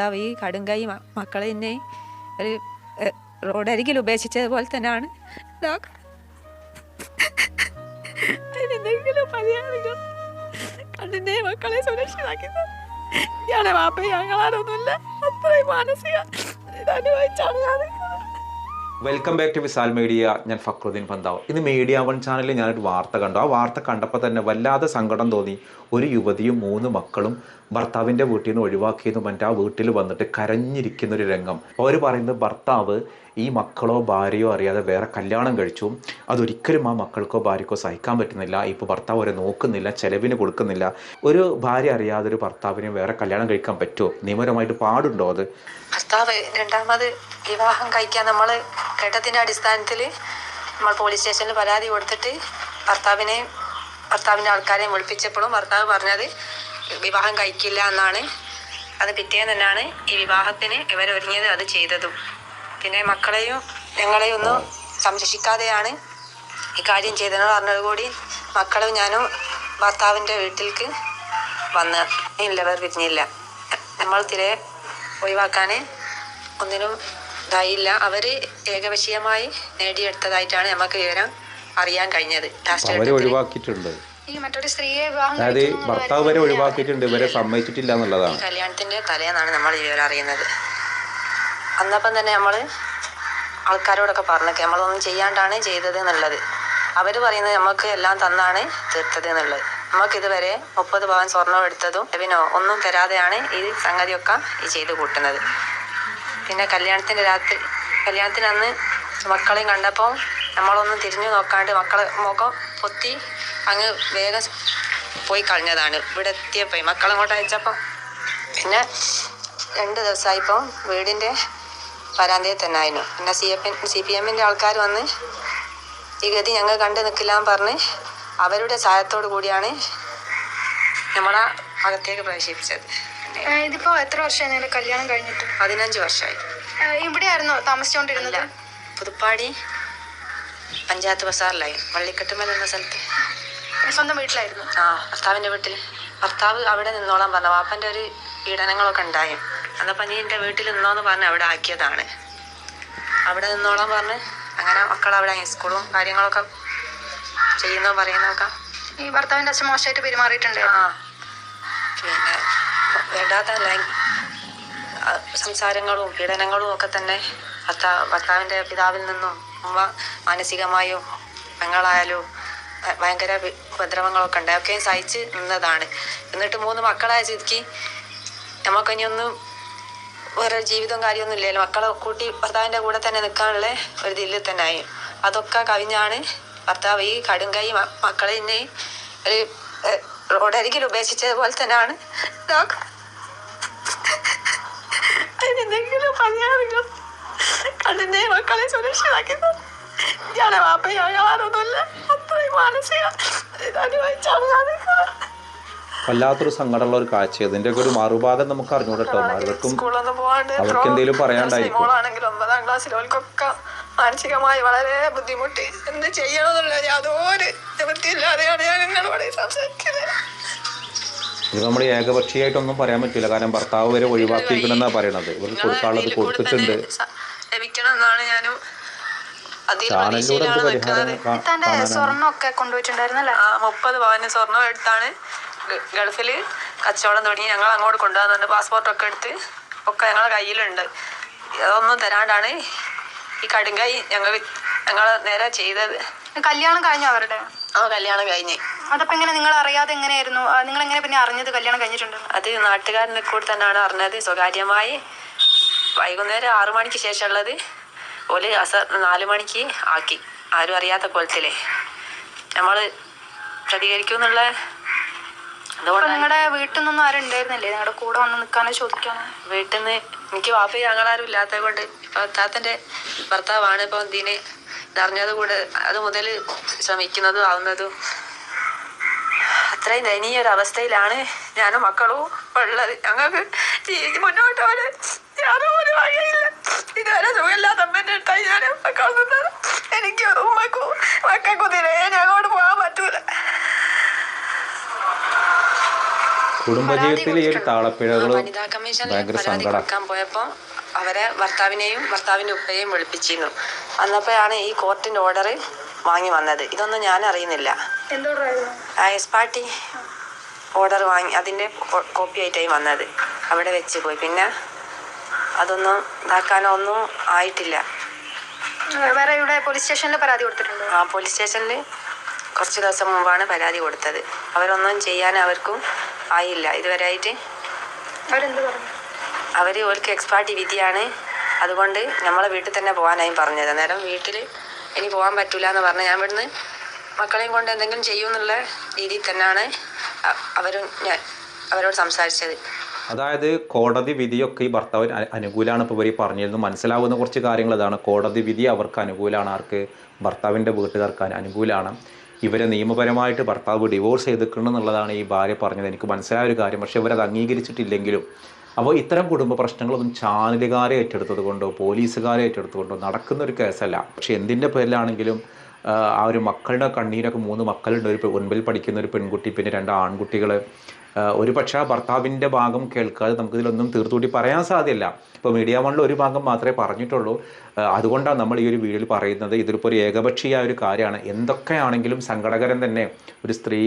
ഭർത്താവ് ഈ കടുങ്കൈ കൈ മക്കളെ എന്നെ ഒരു റോഡരികിൽ റോഡരികിൽ ഉപേക്ഷിച്ചതുപോലെ തന്നെയാണ്. കണ്ണിന്റെ മക്കളെ സുരക്ഷിതാക്കുന്നത് ഞങ്ങളാരൊന്നുമില്ല അത്രയും മാനസിക ഇതനുഭവിച്ചാണ് ഞാൻ. Welcome back to Visal media ഞാൻ ഫക്രുദ്ദീൻ പന്താവ്. ഇന്ന് മീഡിയ വൺ ചാനലിൽ ഞാനൊരു വാർത്ത കണ്ടു. ആ വാർത്ത കണ്ടപ്പോൾ തന്നെ വല്ലാതെ സങ്കടം തോന്നി. ഒരു യുവതിയും മൂന്ന് മക്കളും ഭർത്താവിന്റെ വീട്ടിൽ നിന്ന് ഒഴിവാക്കിയതും മറ്റേ ആ വീട്ടിൽ വന്നിട്ട് കരഞ്ഞിരിക്കുന്ന ഒരു രംഗം. അവർ പറയുന്നത് ഭർത്താവ് ഈ മക്കളോ ഭാര്യയോ അറിയാതെ വേറെ കല്യാണം കഴിച്ചു. അതൊരിക്കലും ആ മക്കൾക്കോ ഭാര്യക്കോ സഹിക്കാൻ പറ്റുന്നില്ല. ഇപ്പോൾ ഭർത്താവ് അവരെ നോക്കുന്നില്ല ചെലവിന് കൊടുക്കുന്നില്ല. ഒരു ഭാര്യ അറിയാതെ ഒരു ഭർത്താവിനെ വേറെ കല്യാണം കഴിക്കാൻ പറ്റുമോ? നിയമപരമായിട്ട് പാടുണ്ടോ അത്? ഭർത്താവ് രണ്ടാമത് വിവാഹം കഴിക്കാൻ നമ്മൾ കേട്ടതിന്റെ അടിസ്ഥാനത്തിൽ നമ്മൾ പോലീസ് സ്റ്റേഷനിൽ പരാതി കൊടുത്തിട്ട് ഭർത്താവിനെ ഭർത്താവിന്റെ ആൾക്കാരെ വിളിപ്പിച്ചപ്പോഴും ഭർത്താവ് പറഞ്ഞത് വിവാഹം കഴിക്കില്ല എന്നാണ്. അത് പിറ്റേന്ന് തന്നെയാണ് ഈ വിവാഹത്തിന് ഇവരൊരുങ്ങിയത് അത് ചെയ്തതും. പിന്നെ മക്കളെയും ഞങ്ങളെയും ഒന്നും സംരക്ഷിക്കാതെയാണ് ഈ കാര്യം ചെയ്തതെന്ന് പറഞ്ഞത് കൂടി മക്കളും ഞാനും ഭർത്താവിന്റെ വീട്ടിലേക്ക് വന്ന് ഇല്ല വേർ വിരിഞ്ഞില്ല നമ്മൾ തിരെ ഒഴിവാക്കാൻ ഒന്നിനും ഇതായില്ല. അവർ ഏകപക്ഷീയമായി നേടിയെടുത്തതായിട്ടാണ് നമുക്ക് വിവരം അറിയാൻ കഴിഞ്ഞത്. ലാസ്റ്റ് ഒഴിവാക്കിയിട്ടുണ്ട്. ഈ മറ്റൊരു സ്ത്രീയെ വിവാഹം അതായത് ഭർത്താവ് വരെ ഒഴിവാക്കിയിട്ടുണ്ട്. ഇവരെ സമ്മതിച്ചിട്ടില്ല എന്നുള്ളതാണ്. കല്യാണത്തിന്റെ തലേന്നാണ് നമ്മൾ വിവരം അറിയുന്നത്. അന്നപ്പം തന്നെ നമ്മൾ ആൾക്കാരോടൊക്കെ പറഞ്ഞൊക്കെ നമ്മളൊന്നും ചെയ്യാണ്ടാണ് ചെയ്തത് എന്നുള്ളത്. അവർ പറയുന്നത് നമുക്ക് എല്ലാം തന്നാണ് തീർത്തത് എന്നുള്ളത്. നമുക്ക് ഇതുവരെ മുപ്പത് പവൻ സ്വർണം എടുത്തതും അവനോ ഒന്നും തരാതെയാണ് ഈ സംഗതിയൊക്കെ ഈ ചെയ്ത് കൂട്ടുന്നത്. പിന്നെ കല്യാണത്തിന്റെ രാത്രി കല്യാണത്തിന് അന്ന് മക്കളെയും കണ്ടപ്പോൾ നമ്മളൊന്നും തിരിഞ്ഞു നോക്കാണ്ട് മക്കളെ മുഖം പൊത്തി അങ്ങ് വേഗം പോയി കളഞ്ഞതാണ്. ഇവിടെ എത്തിയപ്പോൾ മക്കളെ അങ്ങോട്ട് അയച്ചപ്പം പിന്നെ രണ്ട് ദിവസമായിപ്പോൾ വീടിന്റെ വരാന്തയിൽ തന്നെ ആയിരുന്നു പിന്നെ സി എഫ് സി പി എമ്മിന്റെ ആൾക്കാർ വന്ന് ഈ ഗതി ഞങ്ങൾ കണ്ടു നിൽക്കില്ല എന്ന് പറഞ്ഞ് അവരുടെ സഹായത്തോടു കൂടിയാണ് നമ്മളെ അകത്തേക്ക് പ്രവേശിപ്പിച്ചത്. ഇതിപ്പോ എത്ര വർഷമായി കല്യാണം കഴിഞ്ഞിട്ട്? പതിനഞ്ച് വർഷമായി. ഇവിടെ ആയിരുന്നു താമസിച്ചുകൊണ്ടിരുന്നത് പുതുപ്പാടി പഞ്ചായത്ത് ബസാറിലായി. വള്ളിക്കെട്ടുമൽ എന്ന സ്ഥലത്ത്. സ്വന്തം വീട്ടിലായിരുന്നു? ആ ഭർത്താവിന്റെ വീട്ടിൽ ഭർത്താവ് അവിടെ നിന്നോളാൻ പറഞ്ഞു. വാപ്പന്റെ ഒരു പീഡനങ്ങളൊക്കെ ഉണ്ടായി. അന്നപ്പം നീ എന്റെ വീട്ടിൽ നിന്നോന്ന് പറഞ്ഞ് അവിടെ ആക്കിയതാണ്. അവിടെ നിന്നോളാൻ പറഞ്ഞ് അങ്ങനെ മക്കൾ അവിടെ സ്കൂളും കാര്യങ്ങളൊക്കെ ചെയ്യുന്നോ പറയുന്നൊക്കെ ഈ ഭർത്താവിന്റെ അച്ഛൻ മോശമായിട്ട് പെരുമാറിയിട്ടുണ്ട്. ആ. പിന്നെ വേണ്ടാത്ത സംസാരങ്ങളും പീഡനങ്ങളും ഒക്കെ തന്നെ ഭർത്താ ഭർത്താവിന്റെ പിതാവിൽ നിന്നും ഉമ്മ മാനസികമായും പെങ്ങളായാലും ഭയങ്കര ഉപദ്രവങ്ങളൊക്കെ ഉണ്ട്. ഒക്കെ സഹിച്ച് നിന്നതാണ്. എന്നിട്ട് മൂന്ന് മക്കളായ ചുരുക്കി നമുക്കിനിയൊന്നും വേറെ ജീവിതവും കാര്യമൊന്നും ഇല്ലല്ലോ. മക്കളെ കൂട്ടി ഭർത്താവിന്റെ കൂടെ തന്നെ നിൽക്കാനുള്ള ഒരു ഇതിൽ തന്നെ ആയി അതൊക്കെ കവിഞ്ഞാണ് ഭർത്താവ് ഈ കടുങ്കൈ മക്കളെ എന്നെ ഒരു റോഡരികിൽ ഉപേക്ഷിച്ചത് പോലെ തന്നെയാണ് മക്കളെ സുരക്ഷിതാക്കുന്നത് ഇയാളെ വാപ്പ ഞങ്ങളാരൊന്നുമില്ല അത്രയും മാനസിക വല്ലാത്തൊരു സങ്കടമുള്ള ഒരു കാഴ്ച ഇതിന്റെ ഒരു മറുഭാഗം നമുക്ക് അറിഞ്ഞൂടട്ടോ അവർക്കും അവർക്ക് എന്തെങ്കിലും പറയാണ്ടായിരിക്കും. ഒമ്പതാം ക്ലാസ്സിൽ ഓൽക്കൊക്കെ മാനസികമായി വളരെ ബുദ്ധിമുട്ടി. എന്ത് ചെയ്യണമെന്നുള്ള യാതൊരു നിവൃത്തിയില്ലാതെയാണ് ഞാൻ നിങ്ങളോട് സംസാരിക്കുന്നത്. ഇത് നമ്മൾ ഏകപക്ഷീയമായിട്ടൊന്നും പറയാൻ പറ്റില്ല കാരണം ഭർത്താവ് വരെ ഒഴിവാക്കിയിരിക്കണമെന്നാണ് പറയണത്. ഇവർക്ക് കൊടുക്കാനുള്ളത് കൊടുത്തിട്ടുണ്ട്. ലഭിക്കണം എന്നാണ് ഞാനും സ്വർണമൊക്കെ കൊണ്ടുപോയിട്ടുണ്ടായിരുന്നല്ലേ മുപ്പത് പവന് സ്വർണം എടുത്താണ്. ഗൾഫിൽ കച്ചവടം തുടങ്ങി ഞങ്ങൾ അങ്ങോട്ട് കൊണ്ടുവന്നുണ്ട് പാസ്പോർട്ടൊക്കെ എടുത്ത് ഒക്കെ ഞങ്ങളെ കയ്യിലുണ്ട്. അതൊന്നും തരാണ്ടാണ് ഈ കടുങ്കായി ഞങ്ങൾ ഞങ്ങൾ നേരെ ചെയ്തത്. കല്യാണം കഴിഞ്ഞു അവരുടെ? ആ കല്യാണം കഴിഞ്ഞ്. അതപ്പോ എങ്ങനെ നിങ്ങൾ അറിയാതെ എങ്ങനെയായിരുന്നു? നിങ്ങൾ എങ്ങനെ പിന്നെ അറിഞ്ഞത് കല്യാണം കഴിഞ്ഞിട്ടുണ്ട്? അത് നാട്ടുകാരനെ കൂടെ തന്നെയാണ് അറിഞ്ഞത്. സ്വകാര്യമായി വൈകുന്നേരം ആറു മണിക്ക് ശേഷമുള്ളത് ഓൽ അസ നാലു മണിക്ക് ആക്കി. ആരും അറിയാത്ത കോലത്തിലേ. നമ്മൾ പ്രതികരിക്കുമെന്നുള്ള അതുകൊണ്ടാണ് നിങ്ങളുടെ വീട്ടിൽ നിന്നും ആരും നിങ്ങളുടെ കൂടെ വന്ന് നിൽക്കാനോ ചോദിക്കാനോ? വീട്ടിൽ നിന്ന് എനിക്ക് വാപ്പ ഞങ്ങളാരും ഇല്ലാത്തത് കൊണ്ട് ഇപ്പൊ താത്തന്റെ ഭർത്താവാണ് ഇപ്പൊ ദീനെ ഇതറിഞ്ഞത് കൂടെ അത് മുതൽ ശ്രമിക്കുന്നതും ആവുന്നതും. അത്രയും അവസ്ഥയിലാണ് ഞാനും മക്കളും ഉള്ളത്. ഞങ്ങൾക്ക് ജീവിച്ച് മുന്നോട്ട് പോലെ ഒരു വകയില്ല ഇതുവരെ സുഖമില്ലാത്ത അമ്മേന്റെ അടുത്തായി ഞാൻ മക്കൾ നിന്നത്. എനിക്ക് ഉമ്മക്കും മക്കൾക്കും തിരയെ ഞങ്ങോട്ട് പോകാൻ പറ്റൂല. കുടുംബജീവിതത്തിൽ ഈ ഒരു താളപ്പിഴകൾ വനിതാ ഭയങ്കര സങ്കടം. പോയപ്പോ പോയപ്പോൾ അവരെ ഭർത്താവിനെയും ഭർത്താവിന്റെ ഉപ്പയെയും വിളിപ്പിച്ചിരുന്നു. അന്നപ്പോഴാണ് ഈ കോർട്ടിന്റെ ഓർഡർ വാങ്ങി വന്നത്. ഇതൊന്നും ഞാൻ അറിയുന്നില്ല. ആ എസ് പാർട്ടി ഓർഡർ വാങ്ങി അതിന്റെ കോപ്പി ആയിട്ടായി വന്നത്. അവിടെ വെച്ച് പോയി. പിന്നെ അതൊന്നും ഇതാക്കാനോ ഒന്നും ആയിട്ടില്ല. വേറെ ഇവിടെ പോലീസ് സ്റ്റേഷനിൽ പരാതി കൊടുത്തിട്ടുണ്ട്? ആ പോലീസ് സ്റ്റേഷനിൽ കുറച്ച് ദിവസം മുമ്പാണ് പരാതി കൊടുത്തത്. അവരൊന്നും ചെയ്യാൻ അവർക്കും ആയില്ല. ഇതുവരെയായിട്ട് അവരെന്ത് പറഞ്ഞു? അവർ ഓർക്ക് എക്സ്പാർട്ടി വിധിയാണ്. അതുകൊണ്ട് നമ്മളെ വീട്ടിൽ തന്നെ പോകാനായി പറഞ്ഞത്. അന്നേരം വീട്ടിൽ ഇനി പോകാൻ പറ്റൂല എന്ന് പറഞ്ഞ ഞാൻ ഇവിടുന്ന് മക്കളെയും കൊണ്ട് എന്തെങ്കിലും ചെയ്യുമെന്നുള്ള രീതിയിൽ തന്നെയാണ് അവരും ഞാൻ അവരോട് സംസാരിച്ചത്. അതായത് കോടതി വിധിയൊക്കെ ഈ ഭർത്താവ് അനുകൂലമാണ് ഇപ്പോൾ ഇവർ പറഞ്ഞിരുന്നു മനസ്സിലാവുന്ന കുറച്ച് കാര്യങ്ങൾ അതാണ്. കോടതി വിധി അവർക്ക് അനുകൂലമാണ് ആർക്ക്? ഭർത്താവിന്റെ വീട്ടുകാർക്ക് അനുകൂലമാണ് ഇവരെ നിയമപരമായിട്ട് ഭർത്താവ് ഡിവോഴ്സ് ചെയ്തിട്ടുണ്ടെന്നുള്ളതാണ് ഈ ഭാര്യ പറഞ്ഞത്. എനിക്ക് മനസ്സിലായ ഒരു കാര്യം. പക്ഷേ ഇവരത് അംഗീകരിച്ചിട്ടില്ലെങ്കിലും അപ്പോൾ ഇത്തരം കുടുംബ പ്രശ്നങ്ങളൊന്നും ചാനലുകാരെ ഏറ്റെടുത്തത് കൊണ്ടോ പോലീസുകാരെ ഏറ്റെടുത്തത് കൊണ്ടോ നടക്കുന്ന ഒരു കേസല്ല. പക്ഷേ എന്തിന്റെ പേരിലാണെങ്കിലും ആ, ഒരു മക്കളുടെ കണ്ണീരൊക്കെ മൂന്ന് മക്കളുണ്ട്. ഒരു ഒൻപതിൽ പഠിക്കുന്ന ഒരു പെൺകുട്ടി പിന്നെ രണ്ട് ആൺകുട്ടികൾ ഒരു പക്ഷേ ആ ഭർത്താവിന്റെ ഭാഗം കേൾക്കാതെ നമുക്കിതിലൊന്നും തീർത്തുകൂട്ടി പറയാൻ സാധ്യല്ല. ഇപ്പോൾ മീഡിയ വണ്ണിൽ ഒരു ഭാഗം മാത്രമേ പറഞ്ഞിട്ടുള്ളൂ. അതുകൊണ്ടാണ് നമ്മൾ ഈ ഒരു വീഡിയോയിൽ പറയുന്നത് ഇതിലിപ്പോൾ ഒരു ഏകപക്ഷീയ ഒരു കാര്യമാണ്. എന്തൊക്കെയാണെങ്കിലും സങ്കടകരം തന്നെ ഒരു സ്ത്രീ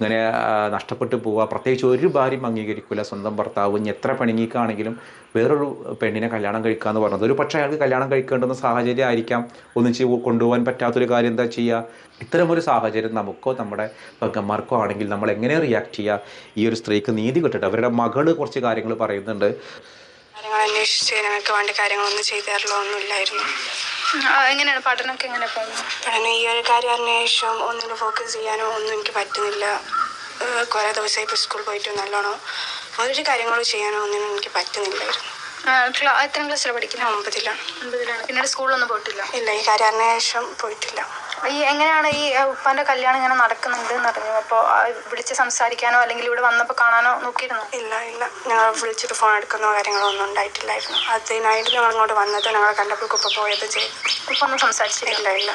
ഇങ്ങനെ ആ, നഷ്ടപ്പെട്ടു പോവുക. പ്രത്യേകിച്ച് ഒരു ഭാര്യയും അംഗീകരിക്കില്ല സ്വന്തം ഭർത്താവ് എത്ര പണിങ്ങിക്കാണെങ്കിലും വേറൊരു പെണ്ണിനെ കല്യാണം കഴിക്കുക എന്ന് പറഞ്ഞത്. ഒരു പക്ഷേ അയാൾക്ക് കല്യാണം കഴിക്കേണ്ടുന്ന സാഹചര്യം ആയിരിക്കാം. ഒന്നിച്ച് കൊണ്ടുപോകാൻ പറ്റാത്തൊരു കാര്യം എന്താ ചെയ്യുക ഇത്തരമൊരു സാഹചര്യം നമുക്കോ നമ്മുടെ പങ്കന്മാർക്കോ ആണെങ്കിൽ നമ്മൾ എങ്ങനെ റിയാക്ട് ചെയ്യുക ഈ ഒരു സ്ത്രീക്ക് നീതി കിട്ടട്ടെ. അവരുടെ മകൾ കുറച്ച് കാര്യങ്ങൾ പറയുന്നുണ്ട്. കാര്യങ്ങൾ അന്വേഷിച്ച് ഞങ്ങൾക്ക് വേണ്ട കാര്യങ്ങളൊന്നും ചെയ്തു തരലോ ഒന്നുമില്ലായിരുന്നു എങ്ങനെയാണ് പഠനമൊക്കെ എങ്ങനെ പോകുന്നു? പഠനം ഈ ഒരു കാര്യം അന്വേഷിച്ചും ഒന്നിനും ഫോക്കസ് ചെയ്യാനോ ഒന്നും എനിക്ക് പറ്റുന്നില്ല. കുറെ ദിവസമായി ഇപ്പോൾ സ്കൂളിൽ പോയിട്ട് നല്ലോണം ഒരു കാര്യങ്ങളും ചെയ്യാനോ ഒന്നിനും എനിക്ക് പറ്റുന്നില്ലായിരുന്നു. എത്ര ക്ലാ- എത്രാം ക്ലാസ്സിലാണ് പഠിക്കുന്നത് ഒമ്പതിലാണ്. ഒമ്പതിലാണ്. പിന്നീട് സ്കൂളിലൊന്നും പോയിട്ടില്ല? ഇല്ല ഈ കാര്യം അന്വേഷണം പോയിട്ടില്ല. ഈ എങ്ങനെയാണ് ഈ ഉപ്പാന്റെ കല്യാണം ഇങ്ങനെ നടക്കുന്നുണ്ട് എന്ന് അറിഞ്ഞു അപ്പോൾ വിളിച്ച് സംസാരിക്കാനോ അല്ലെങ്കിൽ ഇവിടെ വന്നപ്പോൾ കാണാനോ നോക്കിയിരുന്നു? ഇല്ല ഇല്ല. ഞങ്ങൾ വിളിച്ചിട്ട് ഫോൺ എടുക്കുന്നോ കാര്യങ്ങളോ ഒന്നും ഉണ്ടായിട്ടില്ലായിരുന്നു. അതിനായിട്ട് ഞങ്ങൾ ഇങ്ങോട്ട് വന്നത് ഞങ്ങൾ കണ്ടപ്പോൾ ഉപ്പ പോയത് ചെയ്തു. ഉപ്പ ഒന്നും സംസാരിച്ചില്ല. ഇല്ല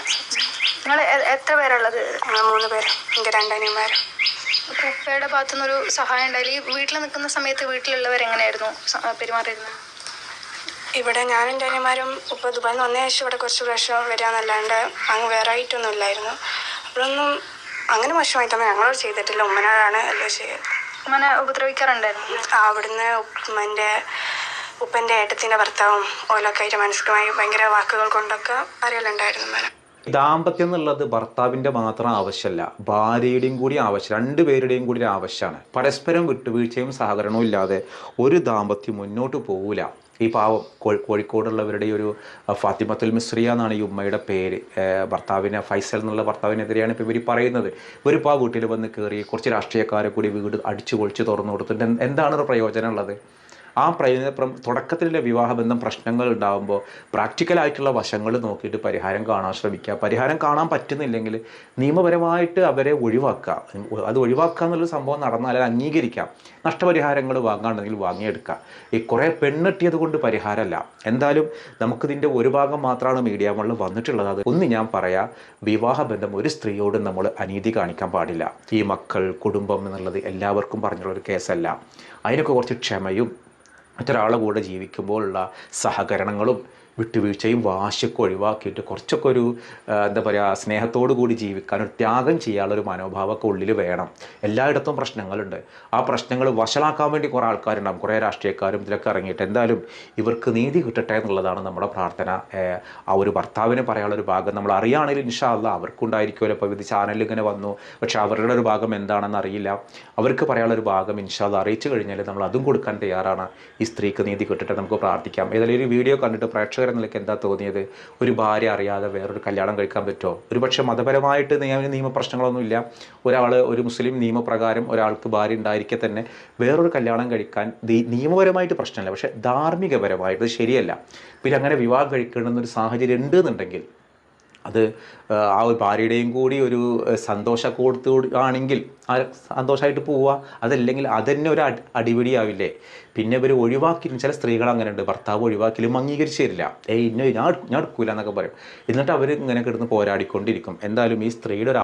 നിങ്ങൾ എത്ര പേരുള്ളത്? ഞങ്ങൾ മൂന്ന് പേര്. എന്റെ രണ്ടനിയന്മാരും ഉപ്പയുടെ ഭാഗത്തുനിന്നൊരു സഹായം ഉണ്ടായില്ല ഈ വീട്ടിൽ നിൽക്കുന്ന സമയത്ത് വീട്ടിലുള്ളവർ എങ്ങനെയായിരുന്നു സ- പെരുമാറിയിരുന്നത്? ഇവിടെ ഞാനും ഡാനിമാരും ഇപ്പൊ ഇപ്പോൾ ദുബായിൽ നിന്ന് വന്ന ശേഷം ഇവിടെ കുറച്ച് പ്രശ്നം വരാന്നല്ലാണ്ട് അങ്ങ് വേറെ ആയിട്ടൊന്നും ഇല്ലായിരുന്നു. അപ്പോഴൊന്നും അങ്ങനെ മോശമായിട്ടൊന്നും ഞങ്ങളോട് ചെയ്തിട്ടില്ല. ഉമ്മനോടാണ് എല്ലാം ചെയ്തത്. ഉമ്മനെ ഉപദ്രവിക്കാറുണ്ടായിരുന്നു? ആ അവിടുന്ന് ഉമ്മന്റെ ഉപ്പന്റെ ഏട്ടത്തിന്റെ ഭർത്താവും ഓലൊക്കെ ആയിട്ട് മനസ്സിലുമായി ഭയങ്കര വാക്കുകൾ കൊണ്ടൊക്കെ അറിയലുണ്ടായിരുന്നു ഉമ്മനെ. ദാമ്പത്യം എന്നുള്ളത് ഭർത്താവിന്റെ മാത്രം ആവശ്യമല്ല ഭാര്യയുടെയും കൂടി ആവശ്യം രണ്ടുപേരുടെയും കൂടി ഒരു ആവശ്യമാണ്. പരസ്പരം വിട്ടുവീഴ്ചയും സഹകരണവും ഇല്ലാതെ ഒരു ദാമ്പത്യം മുന്നോട്ട് പോവില്ല ഈ പാവം കോഴി കോഴിക്കോടുള്ളവരുടെ ഒരു ഫാത്തിമത്തുൽ മിസ്രിയ എന്നാണ് ഈ ഉമ്മയുടെ പേര്. ഭർത്താവിനെ ഫൈസൽ എന്നുള്ള ഭർത്താവിനെതിരെയാണ് ഇപ്പോൾ ഇവർ പറയുന്നത്. ഇവരിപ്പോൾ ആ വീട്ടിൽ വന്ന് കയറി കുറച്ച് രാഷ്ട്രീയക്കാരെ കൂടി വീട് അടിച്ചു പൊളിച്ച് തുറന്നു കൊടുത്തിട്ട് എന്ത് എന്താണ് ഒരു ആ പ്രയോജന തുടക്കത്തിലുള്ള വിവാഹബന്ധം പ്രശ്നങ്ങൾ ഉണ്ടാകുമ്പോൾ പ്രാക്ടിക്കലായിട്ടുള്ള വശങ്ങൾ നോക്കിയിട്ട് പരിഹാരം കാണാൻ ശ്രമിക്കുക. പരിഹാരം കാണാൻ പറ്റുന്നില്ലെങ്കിൽ നിയമപരമായിട്ട് അവരെ ഒഴിവാക്കുക. അത് ഒഴിവാക്കുക എന്നുള്ള സംഭവം നടന്നാൽ അത് അംഗീകരിക്കാം. നഷ്ടപരിഹാരങ്ങൾ വാങ്ങാണ്ടെങ്കിൽ വാങ്ങിയെടുക്കുക. ഈ കുറേ പെണ്ണെട്ടിയത് കൊണ്ട് പരിഹാരമല്ല. എന്തായാലും നമുക്കിതിന്റെ ഒരു ഭാഗം മാത്രമാണ് മീഡിയ മുകളിൽ വന്നിട്ടുള്ളത്. അത് ഒന്ന് ഞാൻ പറയാം വിവാഹബന്ധം ഒരു സ്ത്രീയോട് നമ്മൾ അനീതി കാണിക്കാൻ പാടില്ല. ഈ മക്കൾ കുടുംബം എന്നുള്ളത് എല്ലാവർക്കും പറഞ്ഞുള്ളൊരു കേസല്ല അതിനൊക്കെ കുറച്ച് ക്ഷമയും മറ്റൊരാളെ കൂടെ ജീവിക്കുമ്പോഴുള്ള സഹകരണങ്ങളും വിട്ടുവീഴ്ചയും വാശിയൊക്കെ ഒഴിവാക്കിയിട്ട് കുറച്ചൊക്കെ ഒരു എന്താ പറയുക സ്നേഹത്തോടു കൂടി ജീവിക്കാൻ ഒരു ത്യാഗം ചെയ്യാനുള്ളൊരു മനോഭാവമൊക്കെ ഉള്ളിൽ വേണം. എല്ലായിടത്തും പ്രശ്നങ്ങളുണ്ട്. ആ പ്രശ്നങ്ങൾ വഷളാക്കാൻ വേണ്ടി കുറേ ആൾക്കാരുണ്ടാകും കുറേ രാഷ്ട്രീയക്കാരും ഇതിലൊക്കെ ഇറങ്ങിയിട്ട്. എന്തായാലും ഇവർക്ക് നീതി കിട്ടട്ടെ എന്നുള്ളതാണ് നമ്മുടെ പ്രാർത്ഥന. ആ ഒരു ഭർത്താവിന് പറയാനുള്ള ഒരു ഭാഗം നമ്മൾ അറിയുകയാണെങ്കിൽ ഇൻഷാല്ല അവർക്കുണ്ടായിരിക്കുമല്ലോ. ഇപ്പോൾ ഇത് ചാനലിൽ ഇങ്ങനെ വന്നു. പക്ഷേ അവരുടെ ഒരു ഭാഗം എന്താണെന്ന് അറിയില്ല. അവർക്ക് പറയാനുള്ള ഒരു ഭാഗം ഇൻഷാല്ല അറിയിച്ചു കഴിഞ്ഞാൽ നമ്മൾ അതും കൊടുക്കാൻ തയ്യാറാണ്. ഈ സ്ത്രീക്ക് നീതി കിട്ടട്ടെ നമുക്ക് പ്രാർത്ഥിക്കാം. ഏതായാലും ഒരു വീഡിയോ കണ്ടിട്ട് പ്രേക്ഷകർ നിലയ്ക്ക് എന്താ തോന്നിയത്? ഒരു ഭാര്യ അറിയാതെ വേറൊരു കല്യാണം കഴിക്കാൻ പറ്റുമോ ഒരുപക്ഷെ മതപരമായിട്ട് നിയമ പ്രശ്നങ്ങളൊന്നുമില്ല ഒരാൾ ഒരു മുസ്ലിം നിയമപ്രകാരം ഒരാൾക്ക് ഭാര്യ ഉണ്ടായിരിക്കെ തന്നെ വേറൊരു കല്യാണം കഴിക്കാൻ നിയമപരമായിട്ട് പ്രശ്നമില്ല. പക്ഷേ ധാർമ്മികപരമായിട്ട് ശരിയല്ല. പിന്നെ അങ്ങനെ വിവാഹം കഴിക്കണമെന്നൊരു സാഹചര്യം ഉണ്ട് എന്നുണ്ടെങ്കിൽ അത് ആ, ഒരു ഭാര്യയുടെയും കൂടി ഒരു സന്തോഷ കൊടുത്താണെങ്കിൽ ആ സന്തോഷമായിട്ട് പോവുക അതല്ലെങ്കിൽ അതന്നെ ഒരു അടി അടിപിടിയാവില്ലേ? പിന്നെ ഇവർ ഒഴിവാക്കിയിരുന്നു ചില സ്ത്രീകൾ അങ്ങനെ ഉണ്ട് ഭർത്താവ് ഒഴിവാക്കിയാലും അംഗീകരിച്ചു തരില്ല. ഏയ് ഇന്ന ഞാൻ ഞാൻ എടുക്കൂല എന്നൊക്കെ പറയും. എന്നിട്ട് അവർ ഇങ്ങനെ കിടന്ന് പോരാടിക്കൊണ്ടിരിക്കും. എന്തായാലും ഈ സ്ത്രീയുടെ ഒരു